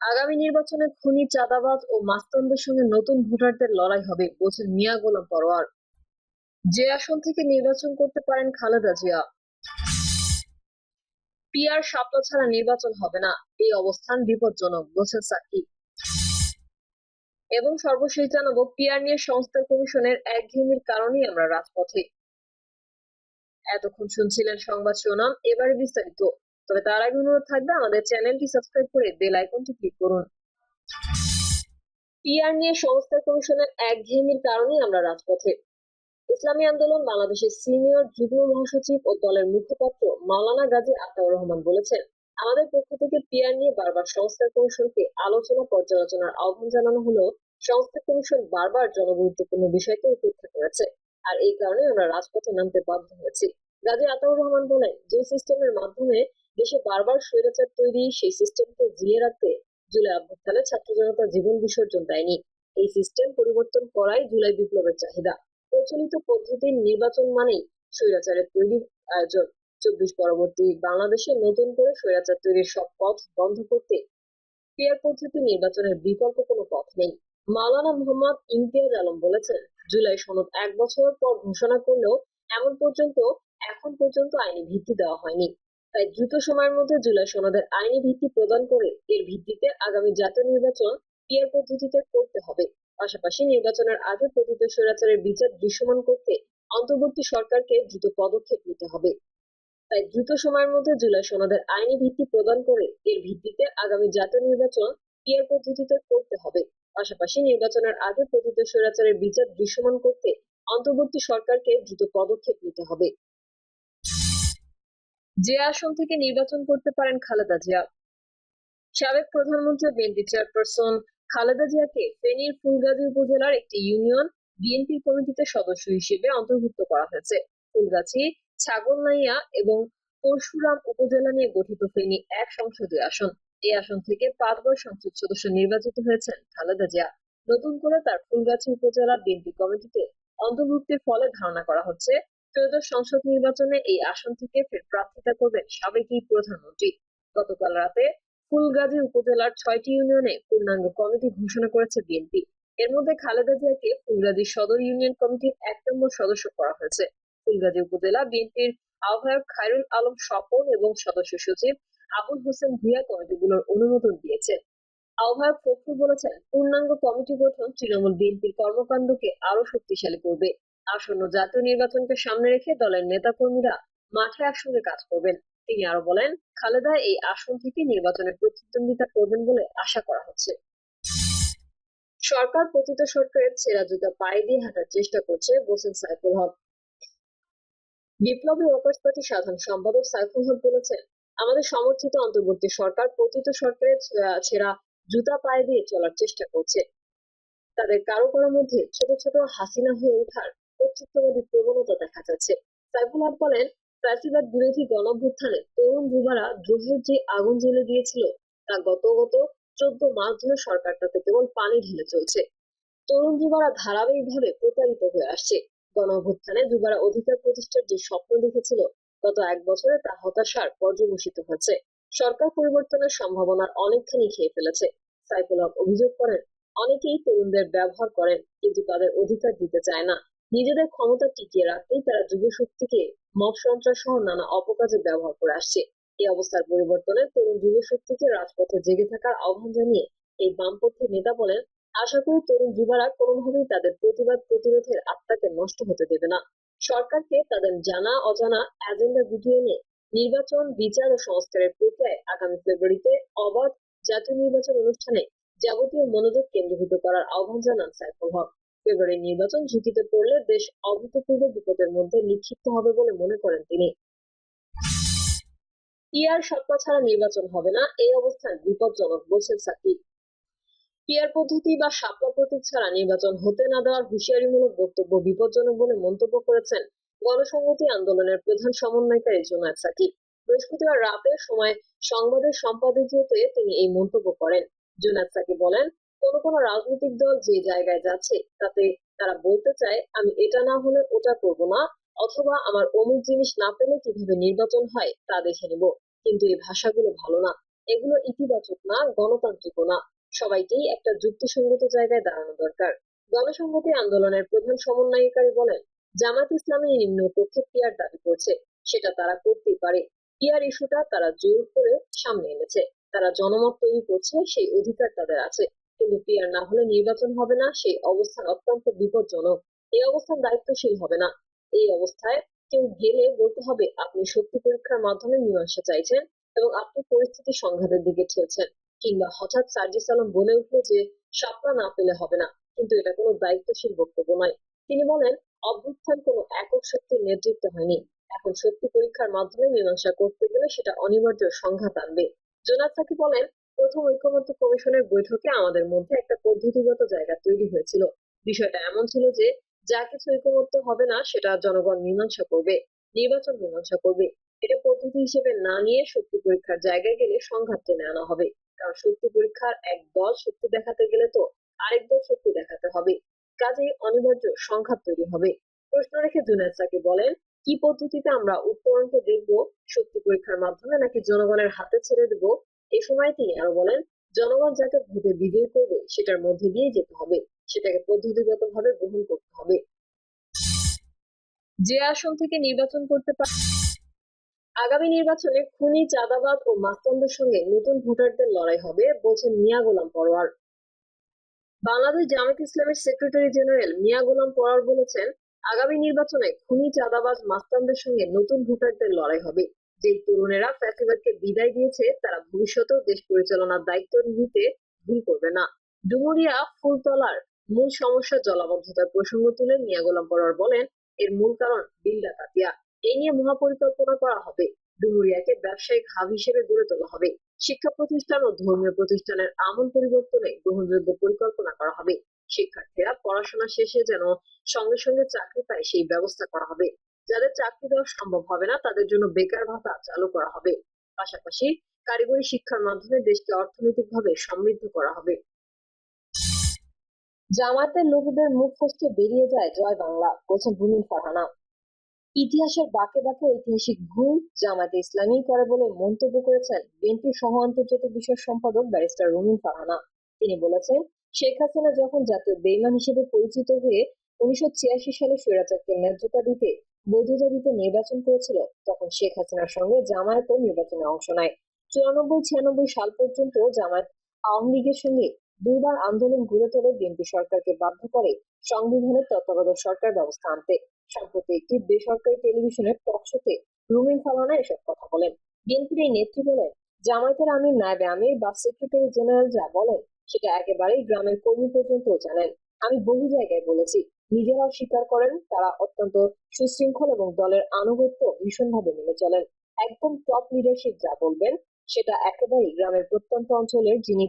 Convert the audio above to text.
আগামী নির্বাচনে খুনি চাঁদাবাজ ও মাস্তানদের সঙ্গে নতুন ভোটারদের লড়াই হবে, বলছেন মিয়া গোলাম পরোয়ার। যে আসন থেকে নির্বাচন করতে পারেন খালেদা জিয়া। পিয়ার শাপলা ছাড়া নির্বাচন হবে না, এই অবস্থান বিপজ্জনক, বলছেন সাকিব এবং সর্বশেষ জানাব পিয়ার নিয়ে সংস্কার কমিশনের একঘেয়েমির কারণেই আমরা রাজপথে। এতক্ষণ শুনছিলেন সংবাদ শিরোনাম, এবারে বিস্তারিত। তবে তার আগে অনুরোধ থাকবে, আমাদের চ্যানেলটি সাবস্ক্রাইব করে বেল আইকনটি ক্লিক করুন। পিআর নিয়ে সংস্কার কমিশনের একঘেয়েমির কারণেই আমরা রাজপথে। ইসলামী আন্দোলন বাংলাদেশের সিনিয়র যুগ্ম মহাসচিব ও দলের মুখপাত্র মাওলানা গাজী আতাউর রহমান বলেছেন, আমাদের পক্ষ থেকে পিআর নিয়ে বারবার সংস্কার কমিশনকে আলোচনা পর্যালোচনার আহ্বান জানানো হলেও সংস্কার কমিশন বারবার জনগুরুত্বপূর্ণ বিষয়কে উপেক্ষা করেছে। আর এই কারণে আমরা রাজপথে নামতে বাধ্য হয়েছি। গাজী আতাউর রহমান বলেন, যে সিস্টেমের মাধ্যমে দেশে বারবার স্বৈরাচার তৈরি, সেই সিস্টেমকে জিয়ে রাখতে জুলাই অভ্যুত্থানে ছাত্র জনতা জীবন বিসর্জন দেয়নি। এই সিস্টেম পরিবর্তন করাই জুলাই বিপ্লবের চাহিদা। প্রচলিত পদ্ধতির নির্বাচন মানেই স্বৈরাচারের তৈরি আয়োজন। চব্বিশ পরবর্তী বাংলাদেশে নতুন করে স্বৈরাচার তৈরির সব পথ বন্ধ করতে পিয়ার পদ্ধতি নির্বাচনের বিকল্প কোনো পথ নেই। মাওলানা মোহাম্মদ ইমতিয়াজ আলম বলেছেন, জুলাই সনদ এক বছর পর ঘোষণা করলেও এমন পর্যন্ত এখন পর্যন্ত আইনি ভিত্তি দেওয়া হয়নি। তাই দ্রুত সময়ের মধ্যে জুলাই সনদের আইনি ভিত্তি প্রদান করে এর ভিত্তিতে আগামী জাতীয় নির্বাচন পিয়ার পদ্ধতিতে করতে হবে। পাশাপাশি নির্বাচনের আগে পতিত স্বৈরাচারের বিচার দৃশ্যমান করতে অন্তর্বর্তী সরকারকে দ্রুত পদক্ষেপ নিতে হবে। তাই দ্রুত সময়ের মধ্যে জুলাই সনদের আইনি ভিত্তি প্রদান করে এর ভিত্তিতে আগামী জাতীয় নির্বাচন পিয়ার পদ্ধতিতে করতে হবে। পাশাপাশি নির্বাচনের আগে পতিত স্বৈরাচারের বিচার দৃশ্যমান করতে অন্তর্বর্তী সরকারকে দ্রুত পদক্ষেপ নিতে হবে। যে আসন থেকে নির্বাচন করতে পারেন খালেদা জিয়া। সাবেক প্রধানমন্ত্রী, বিএনপি চেয়ারপারসন খালেদা জিয়াকে ফেনীর ফুলগাজী উপজেলার একটি ইউনিয়ন বিএনপি কমিটিতে সদস্য হিসেবে অন্তর্ভুক্ত করা হয়েছে। ফুলগাছি ছাগলনাইয়া এবং পরশুরাম উপজেলা নিয়ে গঠিত ফেনী এক সংসদীয় আসন। এই আসন থেকে পাঁচবার সংসদ সদস্য নির্বাচিত হয়েছেন খালেদা জিয়া। নতুন করে তার ফুলগাছি উপজেলা বিএনপি কমিটিতে অন্তর্ভুক্তির ফলে ধারণা করা হচ্ছে ত্রয়োদশ সংসদ নির্বাচনে এই আসন থেকে ফের প্রার্থিতা করবেন সাবেক এই প্রধানমন্ত্রী। গতকাল রাতে ফুলগাজী উপজেলার ছয়টি ইউনিয়নে পূর্ণাঙ্গ কমিটি ঘোষণা করেছে বিএনপি। এর মধ্যে খালেদা জিয়াকে ফুলগাজী সদর ইউনিয়ন কমিটির এক নম্বর সদস্য করা হয়েছে। ফুলগাজী উপজেলা বিএনপির আহ্বায়ক খায়রুল আলম স্বপন এবং সদস্য সচিব আবুল হোসেন ভুইয়া কমিটিগুলোর অনুমোদন দিয়েছে। আহ্বায়ক ফখরুল বলেছেন, পূর্ণাঙ্গ কমিটি গঠন তৃণমূল বিএনপির কর্মকাণ্ডকে আরও শক্তিশালী করবে। আসন্ন জাতীয় নির্বাচনকে সামনে রেখে দলের নেতাকর্মীরা মাঠে একসঙ্গে কাজ করবেন। তিনি আরও বলেন, খালেদা এই আসন থেকে নির্বাচনে প্রতিদ্বন্দ্বিতা করবেন বলে আশা করা হচ্ছে। সরকার পতিত সরকারের ছেঁড়া জুতা পায়ে দিয়ে হাঁটার চেষ্টা করছে বলছেন সাইফুল হক। বিপ্লবী ওয়ার্কার্স পার্টি সাধারণ সম্পাদক সাইফুল হক বলেছেন, আমাদের সমর্থিত অন্তর্বর্তী সরকার পতিত সরকারের ছেঁড়া জুতা পায়ে দিয়ে চলার চেষ্টা করছে। তাদের কারও কারও মধ্যে ছোট ছোট হাসিনা হয়ে ওঠার কর্তৃত্ববাদী প্রবণতা দেখা যাচ্ছে। সাইফুল হক বলেন, ফ্যাসিবাদ বিরোধী গণভ্যুত্থানে তরুণ যুবারা দ্রোহের যে আগুন জ্বেলে দিয়েছিল, তা গত গত চোদ্দ মাস ধরে সরকার তাতে কেবল পানি ঢেলে চলছে। তরুণ যুবারা ধারাবাহিকভাবে প্রতারিত হয়ে আসছে। গণঅভ্যুত্থানে যুবারা অধিকার প্রতিষ্ঠার যে স্বপ্ন দেখেছিল, গত এক বছরে তা হতাশার পর্যবসিত হয়েছে সরকার পরিবর্তনের সম্ভাবনার অনেকখানি খেয়ে ফেলেছে। সাইফুল হক অভিযোগ করেন, অনেকেই তরুণদের ব্যবহার করেন, কিন্তু তাদের অধিকার দিতে চায় না। নিজেদের ক্ষমতা টিকিয়ে রাখতেই তারা যুবশক্তিকে মব সন্ত্রাস সহ নানা অপকাজে ব্যবহার করে আসছে। এই অবস্থার পরিবর্তনে তরুণ যুবশক্তিকে রাজপথে জেগে থাকার আহ্বান জানিয়ে এই বামপন্থী নেতা বলেন, আশা করি তরুণ যুবারা কোনোভাবেই তাদের প্রতিবাদ প্রতিরোধের আত্মাকে নষ্ট হতে দেবে না। সরকারকে তাদের জানা অজানা এজেন্ডা গুটিয়ে এনে নির্বাচন, বিচার ও সংস্কারের প্রক্রিয়ায় আগামী ফেব্রুয়ারিতে অবাধ জাতীয় নির্বাচন অনুষ্ঠানে যাবতীয় মনোযোগ কেন্দ্রীভূত করার আহ্বান জানান সাইফুল হক। ফেব্রুয়ারি নির্বাচন ঝুঁকিতে পড়লে দেশ অভূতপূর্ব বিপদের মধ্যে নিক্ষিপ্ত হবে বলে মনে করেন তিনি। পিয়ার সত্তা ছাড়া নির্বাচন হবে না, এই অবস্থান বিপজ্জনক, বলছেন সাকিব। পিয়ার পদ্ধতি বা শাপলা প্রতীক ছাড়া নির্বাচন হতে না দেওয়ার হুঁশিয়ারিমূলক বক্তব্য বিপজ্জনক বলে মন্তব্য করেছেন গণসংহতি আন্দোলনের প্রধান সমন্বয়কারী জোনায়দ সাকিব। বৃহস্পতিবার রাতের সময় সংবাদের সম্পাদকীয়তে তিনি এই মন্তব্য করেন। জোনায়দ সাকিব বলেন কোন কোন রাজনৈতিক দল যে জায়গায় যাচ্ছে, তাতে তারা বলতে চায়, আমি এটা না হলে ওটা করব না, অথবা আমার অমুক জিনিস না পেলে কীভাবে নির্বাচন হয়, তা দেখে নেব। কিন্তু এই ভাষাগুলো ভালো না। এগুলো ইতিবাচক না গণতান্ত্রিকও না। সবাইকেই একটা যুক্তিসঙ্গত জায়গায় দাঁড়ানো দরকার। গণসংহতি আন্দোলনের প্রধান সমন্বয়কারী বলেন জামাত ইসলামী নিম্ন কক্ষে পিয়ার দাবি করছে, সেটা তারা করতেই পারে। পিয়ার ইস্যুটা তারা জোর করে সামনে এনেছে। তারা জনমত তৈরি করছে, সেই অধিকার তাদের আছে। কিন্তু পিয়ার না হলে নির্বাচন হবে না, সেই অবস্থান অত্যন্ত বিপজ্জনক। এই অবস্থান দায়িত্বশীল হবে না। এই অবস্থায় কেউ গেলে বলতে হবে, আপনি শক্তি পরীক্ষার মাধ্যমে মীমাংসা চাইছেন এবং আপনি পরিস্থিতি সংঘাতের দিকে ঠেলছেন। কিংবা হঠাৎ সার্জিস আলম বলে উঠল যে, সাপলা না পেলে হবে না। কিন্তু এটা কোনো দায়িত্বশীল বক্তব্য নয়। তিনি বলেন, অভ্যুত্থান কোনো একক শক্তির নেতৃত্বে হয়নি। এখন শক্তি পরীক্ষার মাধ্যমে মীমাংসা করতে গেলে সেটা অনিবার্য সংঘাত আনবে। জোনাথ সাকি বলেন প্রথম ঐক্যমত্য কমিশনের বৈঠকে আমাদের মধ্যে একটা পদ্ধতিগত জায়গা তৈরি হয়েছিল। বিষয়টা এমন ছিল যে, যা কিছু ঐকমত্য হবে না, সেটা জনগণ মীমাংসা করবে, নির্বাচন মীমাংসা করবে। এটা পদ্ধতি হিসেবে না নিয়ে শক্তি পরীক্ষার জায়গায় গেলে সংঘাত টেনে আনা হবে। কারণ শক্তি পরীক্ষার এক দল শক্তি দেখাতে গেলে তো আরেক দল শক্তি দেখাতে হবে। কাজেই অনিবার্য সংঘাত তৈরি হবে। প্রশ্ন রেখে জুনায়দ সাকি বলেন, কি পদ্ধতিতে আমরা উত্তরণকে দেখব, শক্তি পরীক্ষার মাধ্যমে নাকি জনগণের হাতে ছেড়ে দেব? এই সময় তিনি আরও বলেন, জনগণ যাকে ভোটে বিজয়ী করবে, সেটার মধ্যে দিয়ে যেতে হবে। সেটাকে পদ্ধতিগতভাবে গ্রহণ করতে হবে। যে আসন থেকে নির্বাচন করতে পারে আগামী নির্বাচনে খুনি, চাঁদাবাদ ও মাস্তানদের সঙ্গে নতুন ভোটারদের লড়াই হবে, বলছেন মিয়া গোলাম পরোয়ার। বাংলাদেশ জামাত ইসলামের সেক্রেটারি জেনারেল মিয়া গোলাম পরোয়ার বলেছেন, আগামী নির্বাচনে খুনি চাঁদাবাজ মাস্তানদের সঙ্গে নতুন ভোটারদের লড়াই হবে। যে তরুণেরা ফ্যাসিবাদকে বিদায় দিয়েছে, তারা ভবিষ্যতেও দেশ পরিচালনার দায়িত্ব নিতে ভুল করবে না। ডুমুরিয়া ফুলতলার মূল সমস্যা জলাবদ্ধতার প্রসঙ্গ তুলে মিয়া গোলাম পরোয়ার বলেন, এর মূল কারণ বিল ডাকাতিয়া এই নিয়ে মহাপরিকল্পনা করা হবে। ডুমুরিয়াকে ব্যবসায়িক হাব হিসেবে গড়ে তোলা হবে। শিক্ষা প্রতিষ্ঠান ও ধর্মীয় প্রতিষ্ঠানের আমল পরিবর্তনে গ্রহণযোগ্য পরিকল্পনা করা হবে। শিক্ষার্থীরা পড়াশোনা শেষে যেন সঙ্গে সঙ্গে চাকরি পায়, সেই ব্যবস্থা করা হবে। যাদের চাকরি দেওয়া সম্ভব হবে না, তাদের জন্য বেকার ভাতা চালু করা হবে। পাশাপাশি কারিগরি শিক্ষার মাধ্যমে দেশকে অর্থনৈতিকভাবে সমৃদ্ধ করা হবে। জামাতের লোকদের মুখ ফসকে বেরিয়ে যায় জয় বাংলা, বলছেন ভূমিন ফারহানা। ইতিহাসের বাঁকে বাঁকে ঐতিহাসিক ভুল জামাতে ইসলামী করে বলে মন্তব্য করেছেন বিএনপির সহ আন্তর্জাতিক বিষয় সম্পাদক ব্যারিস্টার রুমিন ফারহানা। তিনি বলেছেন, শেখ হাসিনা যখন জাতীয় বেইমান হিসেবে পরিচিত হয়ে উনিশশো ছিয়াশি সালে স্বৈরাচারকে ন্যায্যতা দিতে বৈধতা দিতে নির্বাচন করেছিল, তখন শেখ হাসিনার সঙ্গে জামায়াতও নির্বাচনে অংশ নেয়। চুরানব্বই, ছিয়ানব্বই সাল পর্যন্ত জামায়াত আওয়ামী লীগের সঙ্গে দুইবার আন্দোলন গড়ে তোলে বিএনপি সরকারকে বাধ্য করে সংবিধানের তত্ত্বাবধায়ক সরকার ব্যবস্থা আনতে। সম্প্রতি একটি বেসরকারি টেলিভিশনের টক রুমিন ফালানা এসব কথা বলেন। বিএনপির এই নেত্রী বলেন, জামায়াতের আমির নায়েবে আমির বা সেক্রেটারি জেনারেল যা বলেন, সেটা একেবারেই গ্রামের কর্মী পর্যন্ত জানেন। আমি বহু জায়গায় বলেছি নিজেরাও স্বীকার করেন, তারা অত্যন্ত সুশৃঙ্খল এবং দলের আনুগত্য ভীষণভাবে মেনে চলেন। একদম টপ লিডারশিপ যা বলবেন, সেটা একেবারেই গ্রামের প্রত্যন্ত অঞ্চলের যিনি